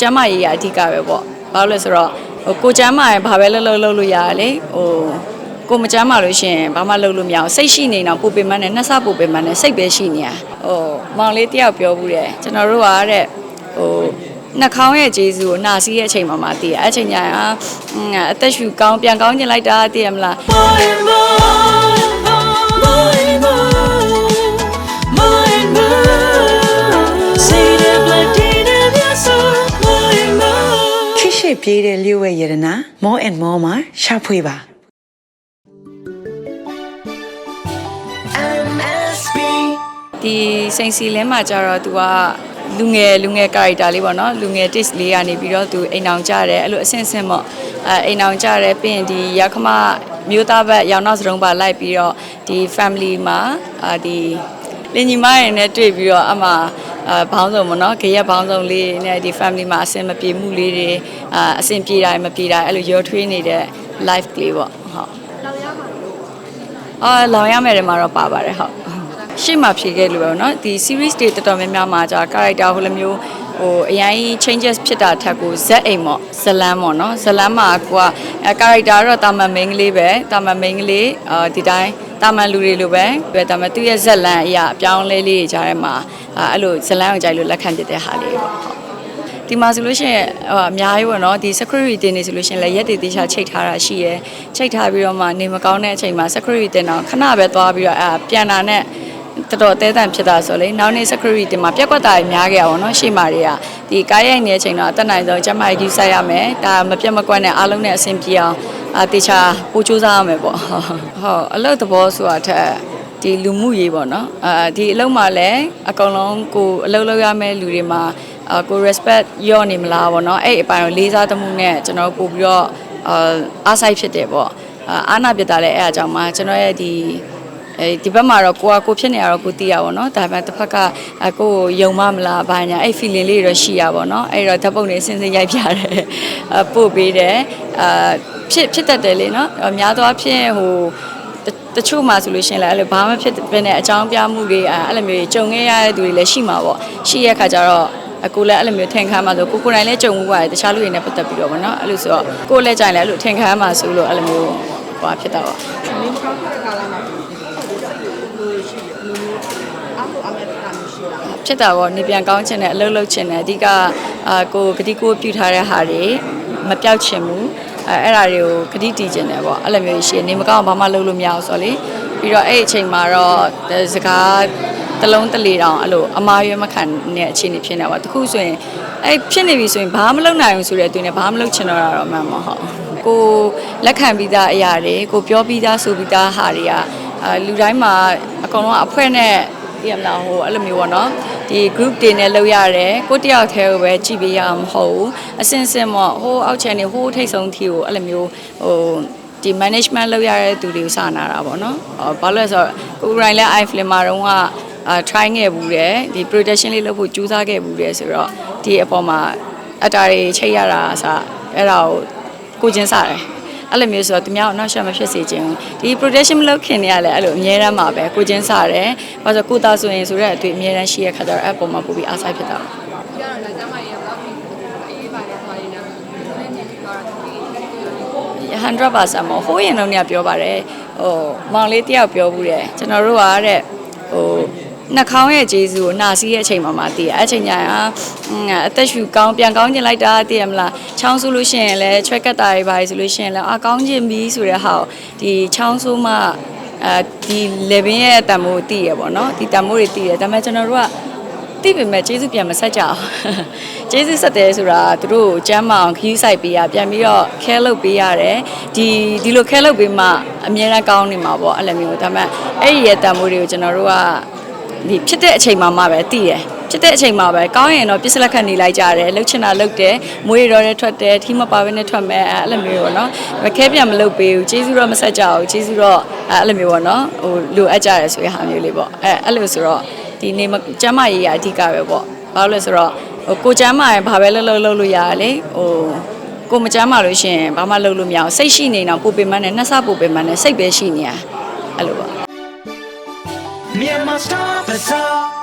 ကျမ်းမာရေးရအဓိကပဲပေါ့ဘာလို့လဲဆိုတော့ဟိုကိုကျမ်းမာရင်ဘာပဲလုပ်လုပ်လုပ်လို့ရတယ်လေဟိုကိုမကျမ်းမာလို့ရှိရင်ဘာမှလုပ်လို့မရအောင်စိတ်ရှိနေတော့ပူပင်မနဲ့နှစ်ဆပူပင်မနဲ့စိတ်ပဲရှိနေရဟိုမောင်လေးတယောက်ပြောဘူးတယ်ကျွန်တော်တို့ကတဲ့ဟိုနှာခေါင်းရဲ့ဂျေဇူးကိုနှာစီးရဲ့အချိန်မှမှသိရအဲ့အချိန်ကျရင်အာအင်းအသက်ရှူကောင်းပြန်ကောင်းကျင်လိုက်တာသိရမလား more. ခိရှိပြေးတဲ့လျှို့ဝဲရတနာ more and more မှာရှာဖွေပါ MSB. ဒီစိန်စီလင်းမှာကျတော့ तू ကလူငယ်လူငယ် character လေးပေါ့နော်လူငယ် taste လေးကနေပြီးတော့ तू အိမ်အောင်ကြတယ်အဲ့လိုအဆင့်ဆင့်ပေါ့အဲအိမ်အောင်ကြတယ်ပြီးရင်ဒီရခမမျိုးသားဘက်ရောင်နောက်စရုံးပါလိုက်ပြီးတော့ဒီ family မှာအာဒီ လင်ညီမရယ်နဲ့တွေ့ပြီးတော့အမှအာဘောင်းဆောင်ပေါ့နော်ခရက်ဘောင်းဆောင်လေးနဲ့ဒီ family မှာအဆင်မပြေမှုလေးတွေအာအဆင်ပြေတာမပြေတာအဲ့လိုရောထွေးနေတဲ့ life လေးပေါ့ဟုတ်အာလောင်ရမယ်တယ်မှာတော့ပါပါတယ်ဟုတ် ရှေ့မှာဖြေခဲ့လို့ပဲเนาะဒီ series တွေတော်တော်များများမှာじゃ character ဟိုလိုမျိုးဟိုအရင် changes ဖြစ်တာထက်ကိုဇက်အိမ်ပေါ့ဇလန်းပေါ့เนาะဇလန်းမှာကိုကအဲ character တော့တာမန် main ကလေးပဲတာမန် main ကလေးအာဒီတိုင်း တာမန်လူတွေလိုပဲပဲတာမန်သူ့ရဲ့ဇက်လန်းအရာအပြောင်းလဲလေးတွေကြားထဲမှာအာအဲ့လိုဇလန်းကိုကြိုက်လို့လက်ခံပြတဲ့ဟာလေးပေါ့ဟုတ်ဒီမှာဆိုလို့ရှိရင်ဟိုအများကြီးပေါ့နော်ဒီ security တင်နေဆိုလို့ရှိရင်လည်းရက်တည်သေးချာချိတ်ထားတာရှိရယ်ချိတ်ထားပြီးတော့မှနေမကောင်းတဲ့အချိန်မှာ security တင်တော့ခဏပဲသွားပြီးတော့အဲပြန်လာနဲ့တော်တော်အသေးတန်ဖြစ်တာဆိုလေနောက်နေ့ security တင်မှာပြက်ကွက်တာကြီးများခဲ့ရပါတော့ရှေ့မာတွေကဒီကားရိုက်နေတဲ့အချိန်တော့အသက်နိုင်ဆုံးကျမကြီးယူဆိုင်ရမယ်ဒါမပြတ်မကွက်နဲ့အားလုံးနဲ့အဆင်ပြေအောင် အာတေချာပို့စူးစမ်းရမယ်ပေါ့ဟုတ်အလုပ်သဘောဆိုတာထက်ဒီလူမှုရေးပေါ့နော်အာဒီအလုပ်မှာလည်းအကောင်လုံးကိုအလုပ်လုပ်ရမယ့်လူတွေမှာအာကို respect ရော့နေမလားပေါ့နော်အဲ့အပိုင်းကိုလေးစားသမှုနဲ့ကျွန်တော်ပို့ပြီးတော့အာအားဆိုင်ဖြစ်တယ်ပေါ့အာအာနာပြတာလည်းအဲ့အကြောင်းမှာကျွန်တော်ရဲ့ဒီအဲဒီဘက်မှာတော့ကိုကကိုဖြစ်နေရတော့ကိုသိရပါတော့ဒါပေမဲ့တစ်ဖက်ကအကိုကိုယုံမမလားဘာညာအဲ့ feeling လေးတွေတော့ရှိရပါတော့အဲ့တော့ဓာတ်ပုံတွေစင်စင်ရိုက်ပြတယ်အပို့ပေးတယ်အာ ဖြစ်ဖြစ်တတ်တယ်လေနော်အများသောအားဖြင့်ဟိုတတချို့မှာဆိုလို့ရှိရင်လည်းအဲ့လိုဘာမှဖြစ်ဘဲနဲ့အကြောင်းပြမှုတွေအဲ့လိုမျိုးကြုံခဲ့ရတဲ့သူတွေလည်းရှိမှာပေါ့ရှိရခါကျတော့အကိုလည်းအဲ့လိုမျိုးထင်ခါမှဆိုကိုကိုယ်တိုင်လည်းကြုံမှုပါတယ်တခြားလူတွေနဲ့ပတ်သက်ပြီးတော့ဗောနော်အဲ့လိုဆိုတော့ကိုယ်လည်းကြိုင်လည်းအဲ့လိုထင်ခါမှဆိုလို့အဲ့လိုမျိုးဟိုဖြစ်တာပေါ့လင်းကောင်းတဲ့ကာလမှာဟုတ်တယ်လို့ရှိတယ်လို့အားကိုအမေတာမရှိတာဖြစ်တာပေါ့နေပြန်ကောင်းချင်တယ်အလုပ်လုပ်ချင်တယ်အဓိကအာကိုဂတိကိုပြုထားတဲ့ဟာတွေမပြောက်ချင်ဘူး အဲအဲ့ဒါတွေကိုဂတိတည်ချင်တယ်ပေါ့အဲ့လိုမျိုးရှိရင်နေမကောင်းဘာမှလုပ်လို့မရအောင်ဆိုတော့လေပြီးတော့အဲ့အချိန်မှာတော့စကားတလုံးတလေတောင်အဲ့လိုအမားရွေးမခံတဲ့အခြေအနေဖြစ်နေပါတခုဆိုရင်အဲ့ဖြစ်နေပြီဆိုရင်ဘာမှမလုပ်နိုင်ဘူးဆိုတဲ့အတွင်းနဲ့ဘာမှမလုပ်ချင်တော့တာတော့မှန်မဟုတ်ကိုလက်ခံပြီးသားအရာတွေကိုပြောပြီးသားဆိုပြီးသားဟာတွေကအာလူတိုင်းမှာအကောင်လုံးကအဖွဲနဲ့ပြရမလားဟိုအဲ့လိုမျိုးပေါ့နော် ဒီ group တွေနဲ့လောက်ရတယ်ကိုတယောက်တည်းကိုပဲကြည့်ပေးရမှာမဟုတ်ဘူးအစင်စင်ပေါ့ဟိုအောက်ချန်နေဟိုထိတ်ဆုံးထီကိုအဲ့လိုမျိုးဟိုဒီ management လောက်ရတဲ့သူတွေကိုစနာတာပေါ့နော်ဟောဘာလို့လဲဆိုတော့ကိုရိုင်းလဲ iFilm မှာတော့ကအာ try ခဲ့ဘူးတယ်ဒီ production လေးလုပ်ဖို့ကြိုးစားခဲ့ဘူးတယ်ဆိုတော့ဒီအပေါ်မှာအတားတွေချိတ်ရတာအစအဲ့ဒါကိုကိုချင်းစားတယ် အဲ့လိုမျိုးဆိုတော့သူများကိုနောက်ရှက်မဖြစ်စေချင်ဘူးဒီ production မလုပ်ခင်နေရလဲအဲ့လိုအများရမ်းမှာပဲကိုချင်းစားတယ်ဘာလို့ကိုသားဆိုရင်ဆိုတော့အတွေ့အများရမ်းရှိရခါကျတော့အဲ့ပုံမှာပို့ပြီးအားဆိုင်ဖြစ်တာပြရတော့လည်းကျမရေတော့အေးပါတယ်ပါရင်လည်းနည်းနည်းကတော့ဒီ100%မဟိုးရင်တော့ညပြောပါတယ်ဟိုမောင်လေးတယောက်ပြောဘူးတယ်ကျွန်တော်တို့ကတဲ့ဟို နှာခေါင်းရဲ့ဂျေဇူးကိုနာစီးရဲ့အချိန်မှာမှသိရအဲ့အချိန်ကျရင်အာအင်းအသက်ရှူကောင်းပြန်ကောင်းကျင်လိုက်တာသိရမလားချောင်းဆိုးလို့ရှိရင်လည်း track ကတာတွေပါဆိုလို့ရှိရင်လည်းအာကောင်းကျင်ပြီဆိုတဲ့ဟာကိုဒီချောင်းဆိုးမှအဲဒီ level ရဲ့တန်မိုးသိရပေါ့နော်ဒီတန်မိုးတွေသိရဒါပေမဲ့ကျွန်တော်တို့ကသိပေမဲ့ကျေးဇူးပြန်မဆက်ကြအောင်ကျေးဇူးဆက်တယ်ဆိုတာသူတို့ကိုကျမ်းမအောင်ခီးဆိုင်ပေးရပြန်ပြီးတော့ခဲလုပ်ပေးရတယ်ဒီဒီလိုခဲလုပ်ပေးမှအများအားကောင်းနေမှာပေါ့အဲ့လိုမျိုးဒါပေမဲ့အဲ့ဒီရဲ့တန်ဖိုးတွေကိုကျွန်တော်တို့က ဒီဖြစ်တဲ့အချိန်မှမှပဲသိတယ်ဖြစ်တဲ့အချိန်မှာပဲကောင်းရင်တော့ပြစ်စလက်ခတ်နေလိုက်ကြတယ်လှုပ်ချင်တာလှုပ်တယ်မွေးရော်ရဲထွက်တယ်ထီးမပါဘဲနဲ့ထွက်မယ်အဲ့လိုမျိုးပေါ့နော်မခဲပြန်မလှုပ်ပေးဘူးကျေးဇူးတော့မဆက်ကြဘူးကျေးဇူးတော့အဲ့လိုမျိုးပေါ့နော်ဟိုလိုအပ်ကြတယ်ဆိုတဲ့ဟာမျိုးလေးပေါ့အဲ့အဲ့လိုဆိုတော့ဒီနေမကျမ်းမာရေးရအဓိကပဲပေါ့ဘာလို့လဲဆိုတော့ဟိုကိုကျမ်းမာရင်ဘာပဲလုပ်လုပ်လုပ်လို့ရတယ်လေဟိုကိုမကျမ်းမာလို့ရှိရင်ဘာမှလုပ်လို့မရအောင်စိတ်ရှိနေတော့ပူပင်မနဲ့နှစ်ဆပူပင်မနဲ့စိတ်ပဲရှိနေရအဲ့လိုပေါ့ Nie ma stop us all.